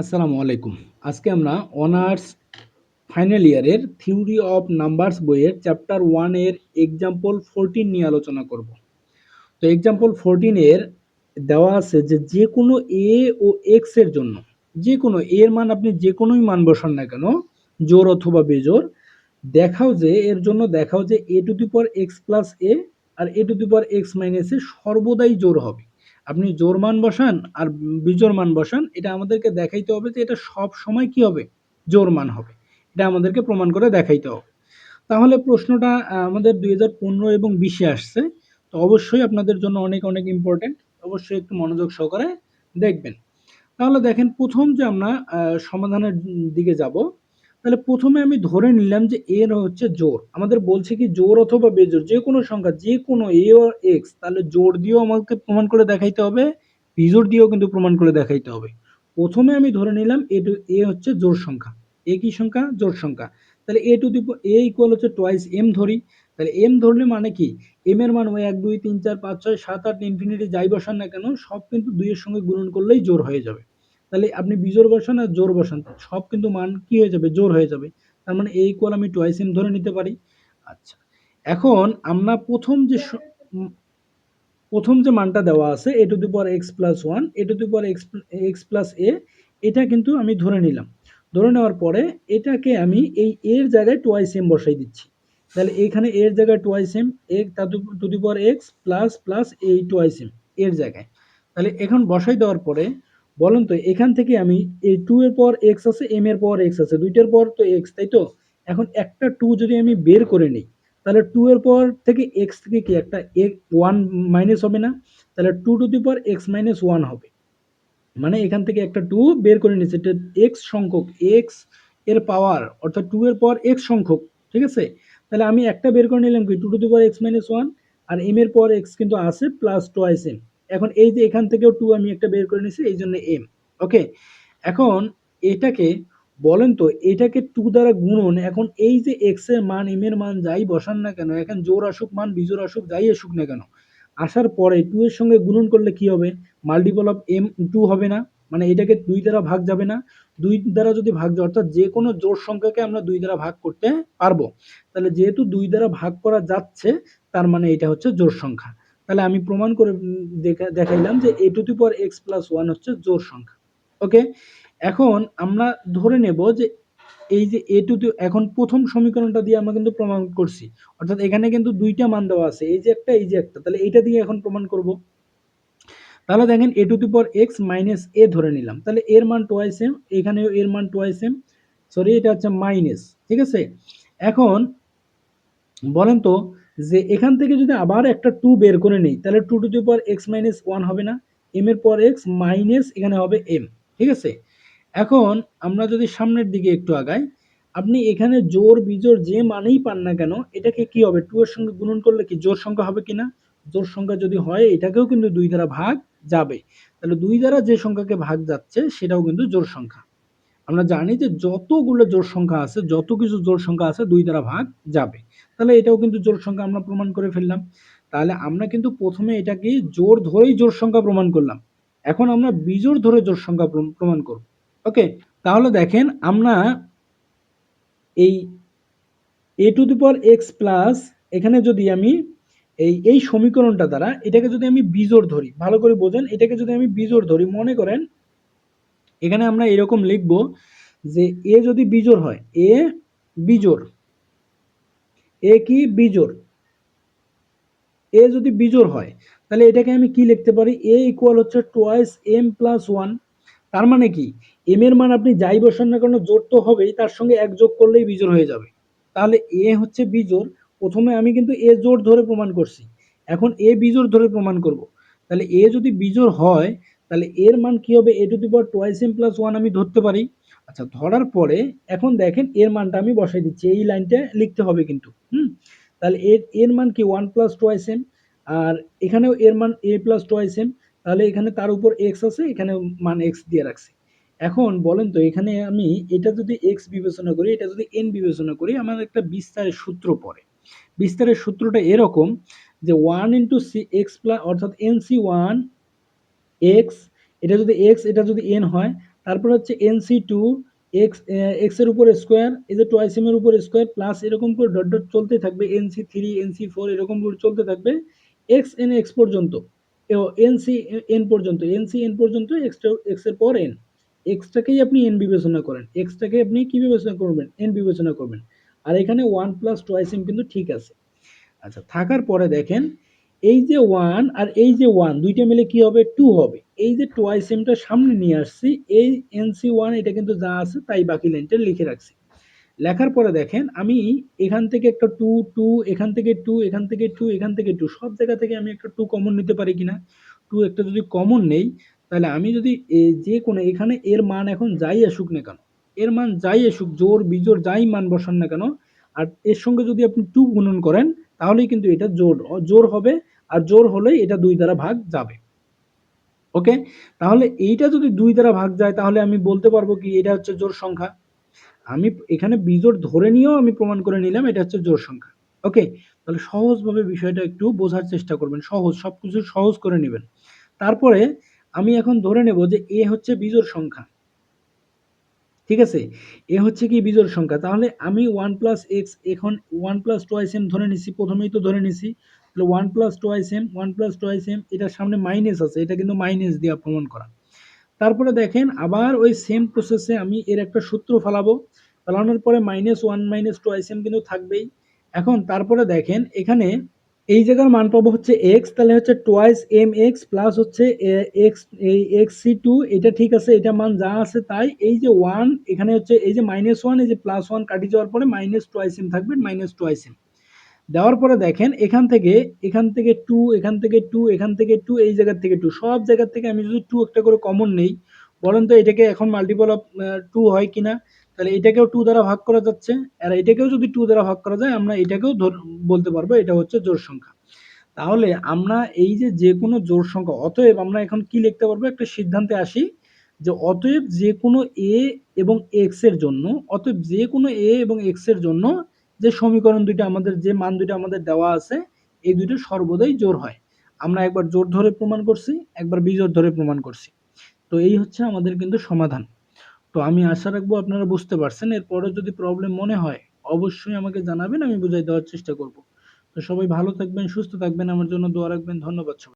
আসসালামু আলাইকুম। আজকে আমরা অনার্স ফাইনাল ইয়ারের থিওরি অফ নাম্বারস বইয়ের চ্যাপ্টার ওয়ানের এক্সাম্পল ফোরটিন নিয়ে আলোচনা করব। তো এক্সাম্পল ফোরটিনের দেওয়া আছে যে যে কোনো এ ও এক্সের জন্য যে কোনো এর মান আপনি যে কোনোই মান বসান না কেন, জোর অথবা বেজোর, দেখাও যে, এর জন্য দেখাও যে a to the power x plus a R a to the power x minus a সর্বদাই জোর হবে। আপনি জোর মান বসান আর বিজোর মান বসান, এটা আমাদেরকে দেখাইতে হবে যে এটা সব সময় কি হবে? জোর মান হবে। এটা আমাদেরকে প্রমাণ করে দেখাইতে হবে। তাহলে প্রশ্নটা আমাদের দুই হাজার পনেরো এবং বিশে আসছে। তো অবশ্যই আপনাদের জন্য অনেক অনেক ইম্পর্টেন্ট অবশ্যই একটু মনোযোগ সহকারে দেখবেন। তাহলে দেখেন, প্রথম যে আমরা সমাধানের দিকে যাব তাহলে প্রথমে আমি ধরে নিলাম যে এর হচ্ছে জোর। আমাদের বলছে কি জোর অথবা বেজোর, যে কোনো সংখ্যা, যে কোনো এ ও এক্স তাহলে জোর দিয়েও আমাকে প্রমাণ করে দেখাইতে হবে, বিজোর দিয়েও কিন্তু প্রমাণ করে দেখাইতে হবে। প্রথমে আমি ধরে নিলাম এ টু, এ হচ্ছে জোর সংখ্যা। এ কি সংখ্যা? জোর সংখ্যা। তাহলে a to the a equal হচ্ছে টোয়াইস এম ধরি। তাহলে এম ধরলে মানে কি? এম এর মান ওই এক, দুই, তিন, চার, পাঁচ, ছয়, সাত, আট, ইনফিনিটি যাই বসান না কেন, সব কিন্তু দুইয়ের সঙ্গে গুণন করলেই জোর হয়ে যাবে। তাহলে আপনি বিজোর বসান আর জোর বসান, সব কিন্তু মান কি হয়ে যাবে? জোর হয়ে যাবে। তার মানে এই ইকুয়াল আমি টোয়াইস এম ধরে নিতে পারি। আচ্ছা এখন আমরা প্রথম যে প্রথম যে মানটা দেওয়া আছে a to the power x plus one a to the power x x plus a এটা কিন্তু আমি ধরে নিলাম। ধরে নেওয়ার পরে এটাকে আমি এই এর জায়গায় টোয়াইস এম বসাই দিচ্ছি। তাহলে এখানে এর জায়গায় টোয়াইস এম এক to the power x plus plus এই টোয়াইস এম এর জায়গায়। তাহলে এখন বসাই দেওয়ার পরে বলেন তো, এখান থেকে আমি এই টু এর পর এক্স আছে এম এর পর এক্স আছে, দুইটার পর তো এক্স তাই তো? এখন একটা টু যদি আমি বের করে নিই, তাহলে টু এর পর থেকে এক্স থেকে কি একটা ওয়ান মাইনাস হবে না? তাহলে two to the power x minus one হবে। মানে এখান থেকে একটা টু বের করে নিচ্ছে এটা এক্স সংখ্যক এক্সের পাওয়ার অর্থাৎ টু এর পর এক্স সংখ্যক, ঠিক আছে? তাহলে আমি একটা বের করে নিলাম কি two to the power x minus one R m এর পর এক্স কিন্তু আছে প্লাস টোয়াইস এম এখন এই যে এখান থেকেও টু আমি একটা বের করে নিছি এই জন্য এম ওকে এখন এটাকে বলেন তো, এটাকে টু দ্বারা গুণন, এখন এই যে এক্সের মান এম এর মান যাই বসান না কেন, এখন জোর আসুক, মান বিজোর আসুক, যাই আসুক না কেন, আসার পরে টু এর সঙ্গে গুণন করলে কি হবে? মাল্টিপল অফ এম টু হবে না মানে এটাকে দুই দ্বারা ভাগ যাবে না, দুই দ্বারা যদি ভাগ যায়, অর্থাৎ যে কোনো জোর সংখ্যাকে আমরা দুই দ্বারা ভাগ করতে পারব, তাহলে যেহেতু দুই দ্বারা ভাগ করা যাচ্ছে, তার মানে এটা হচ্ছে জোর সংখ্যা। তাহলে আমি প্রমাণ করে দেখা- দেখাইলাম যে a to the power x plus one হচ্ছে জোর সংখ্যা ওকে এখন আমরা ধরে নেব যে এই যে এ টু এখন প্রথম সমীকরণটা দিয়ে আমরা কিন্তু প্রমাণ করছি, অর্থাৎ এখানে কিন্তু দুইটা মান দেওয়া আছে, এই যে একটা, এই যে একটা, তাহলে এইটা দিয়ে এখন প্রমাণ করব। তাহলে দেখেন a to the power x minus a ধরে নিলাম, তাহলে এর মান টোয়াইস এম এখানেও এর মান টোয়াইস এম সরি এটা হচ্ছে মাইনাস ঠিক আছে? এখন বলেন তো যে এখান থেকে যদি আবার একটা টু বের করে নিই, তাহলে two to power x minus one হবে না এম এর পর এক্স মাইনাস এখানে হবে এম ঠিক আছে? এখন আমরা যদি সামনের দিকে একটু আগাই, আপনি এখানে জোর বিজোর যে মানেই পান না কেন, এটাকে কি হবে? টু এর সঙ্গে গুণন করলে কি জোর সংখ্যা হবে কিনা? জোর সংখ্যা যদি হয়, এটাকেও কিন্তু দুই দ্বারা ভাগ যাবে। তাহলে দুই দ্বারা যে সংখ্যাকে ভাগ যাচ্ছে, সেটাও কিন্তু জোর সংখ্যা। আমরা জানি যে যতগুলো জোর সংখ্যা আছে, যত কিছু জোর সংখ্যা আছে, দুই দ্বারা ভাগ যাবে। তাহলে এটাও কিন্তু জোর সংখ্যা আমরা প্রমাণ করে ফেললাম। তাহলে আমরা কিন্তু প্রথমে এটাকে জোর ধরেই জোর সংখ্যা প্রমাণ করলাম। এখন আমরা বিজোড় ধরে জোর সংখ্যা প্রম- প্রমাণ করব। ওকে, তাহলে দেখেন আমরা এই a to the power x plus এখানে যদি আমি এই এই সমীকরণটা দ্বারা এটাকে যদি আমি বিজোড় ধরি, ভালো করে বোঝেন, এটাকে যদি আমি বিজোড় ধরি, মনে করেন এখানে আমরা এরকম লিখব যে এ যদি বিজোর হয়, এ বিজোর এ কি বিজোর এ যদি বিজোর হয়, তাহলে এটাকে আমি কি লিখতে পারি? এ ইকুয়াল হচ্ছে টোয়াইস এম প্লাস ওয়ান তার মানে কি? এম এর মান আপনি যাই বসান না কেন জোর তো হবেই, তার সঙ্গে এক যোগ করলেই বিজোর হয়ে যাবে। তাহলে এ হচ্ছে বিজোর প্রথমে আমি কিন্তু এ জোর ধরে প্রমাণ করছি। এখন এ বিজোর ধরে প্রমাণ করব। তাহলে এ যদি বিজোর হয় তাহলে এর মান কি হবে? A to the power twice m plus one আমি ধরতে পারি। আচ্ছা ধরার পরে এখন দেখেন এর মানটা আমি বসাই দিচ্ছি। এই লাইনটা লিখতে হবে কিন্তু, হুম? তাহলে এর এর মান কি ওয়ান প্লাস টোয়াইস এম আর এখানেও এর মান এ প্লাস টোয়াইস এম তাহলে এখানে তার উপর এক্স আছে, এখানে মান এক্স দিয়ে রাখছি। এখন বলেন তো, এখানে আমি এটা যদি এক্স বিবেচনা করি, এটা যদি এন বিবেচনা করি, আমার একটা বিস্তারের সূত্র পড়ে। বিস্তারের সূত্রটা এরকম যে one into c x plus অর্থাৎ এন সি ওয়ান এক্স এটা যদি এক্স এটা যদি এন হয়, তারপর হচ্ছে এনসি টু এক্স এক্সের উপর স্কোয়ার এই যে টোয়াইস এম এর উপর স্কোয়ার প্লাস এরকম করে ডট ডট চলতে থাকবে এনসি থ্রি এনসি ফোর এরকম করে চলতে থাকবে এক্স এন এক্স পর্যন্ত। এনসি এন পর্যন্ত এনসি এন পর্যন্ত এক্সটা এক্সের পর এন এক্সটাকেই আপনি এন বিবেচনা করেন। এক্সটাকে আপনি কি বিবেচনা করবেন? এন বিবেচনা করবেন। আর এখানে ওয়ান প্লাস টোয়াইস এম কিন্তু ঠিক আছে। আচ্ছা থাকার পরে দেখেন এই যে ওয়ান আর এই যে ওয়ান দুইটা মিলে কি হবে? টু হবে। এই যে টোয়াইস এমটা সামনে নিয়ে আসছি, এই এনসি ওয়ান এটা কিন্তু যা আছে তাই বাকি লাইনটা লিখে রাখছি। লেখার পরে দেখেন, আমি এখান থেকে একটা টু টু এখান থেকে টু এখান থেকে টু এখান থেকে টু সব জায়গা থেকে আমি একটা টু কমন নিতে পারি কিনা? টু একটা যদি কমন নেই, তাহলে আমি যদি যে কোনো, এখানে এর মান এখন যাই আসুক না কেন, এর মান যাই আসুক, জোর, বিজোর, যাই মান বসান না কেন, আর এর সঙ্গে যদি আপনি টু গুণন করেন তাহলেই কিন্তু এটা জোর জোর হবে আর জোর হলেই এটা দুই দ্বারা ভাগ যাবে। ওকে? তাহলে এইটা যদি দুই দ্বারা ভাগ যায়, তাহলে আমি বলতে পারব কি এটা হচ্ছে জোর সংখ্যা? আমি এখানে বিজোড় ধরে নিয়েও আমি প্রমাণ করে নিলাম এটা হচ্ছে জোর সংখ্যা। ওকে? তাহলে সহজভাবে বিষয়টা একটু বোঝার চেষ্টা করবেন। সহজ, সবকিছু সহজ করে নেবেন। তারপরে আমি এখন ধরে নেব যে এ হচ্ছে বিজোড় সংখ্যা। ঠিক আছে? এ হচ্ছে কি বিজোড় সংখ্যা। তাহলে আমি ওয়ান প্লাস এক্স এখন ওয়ান প্লাস টোয়াইস এম ধরে নিছি, প্রথমেই তো ধরে নিছি। তাহলে one plus twice m one plus twice m, এটার সামনে মাইনাস আছে, এটা কিন্তু মাইনাস দিয়ে প্রমাণ করা। তারপরে দেখেন, আবার ওই সেম প্রসেসে আমি এর একটা সূত্র ফেলাবো। ফেলানোর পরে minus one, minus twice m কিন্তু থাকবেই। এখন তারপরে দেখেন, এখানে এই জায়গার মান পাবো হচ্ছে এক্স তাহলে হচ্ছে টোয়াইস এম এক্স প্লাস হচ্ছে এক্স এই এক্স সি টু এটা ঠিক আছে, এটা মান যা আছে তাই, এই যে ওয়ান এখানে হচ্ছে, এই যে মাইনাস ওয়ান এই যে প্লাস ওয়ান কাটি যাওয়ার পরে মাইনাস টোয়াইস এম থাকবে মাইনাস টোয়াইস এম দেওয়ার পরে দেখেন, এখান থেকে এখান থেকে টু এখান থেকে টু এখান থেকে টু এই জায়গার থেকে টু সব জায়গার থেকে আমি যদি টু একটা করে কমন নেই বলেন তো এটাকে এখন মাল্টিপল অফ টু হয় কিনা তাহলে এটাকেও টু দ্বারা ভাগ করা যাচ্ছে, আর এটাকেও যদি টু দ্বারা ভাগ করা যায়, আমরা এটাকেও বলতে পারব এটা হচ্ছে জোর সংখ্যা। তাহলে আমরা এই যে যে কোনো জোর সংখ্যা, অতএব আমরা এখন কি লিখতে পারব? একটা সিদ্ধান্তে আসি যে অতএব যে কোনো এ এবং এক্সের জন্য, অতএব যে কোনো এ এবং এক্সের জন্য যে সমীকরণ দুইটা আমাদের, যে মান দুইটা আমাদের দেওয়া আছে, এই দুইটা সর্বদাই জোর হয়। আমরা একবার জোর ধরে প্রমাণ করছি, একবার বিজোর ধরে প্রমাণ করছি। তো এই হচ্ছে আমাদের কিন্তু সমাধান। তো আমি আশা রাখব আপনারা বুঝতে পারছেন। এরপরে যদি প্রবলেম মনে হয়, অবশ্যই আমাকে জানাবেন, আমি বুঝাই দেওয়ার চেষ্টা করব। তো সবাই ভালো থাকবেন, সুস্থ থাকবেন, আমার জন্য দোয়া রাখবেন, ধন্যবাদ সবাই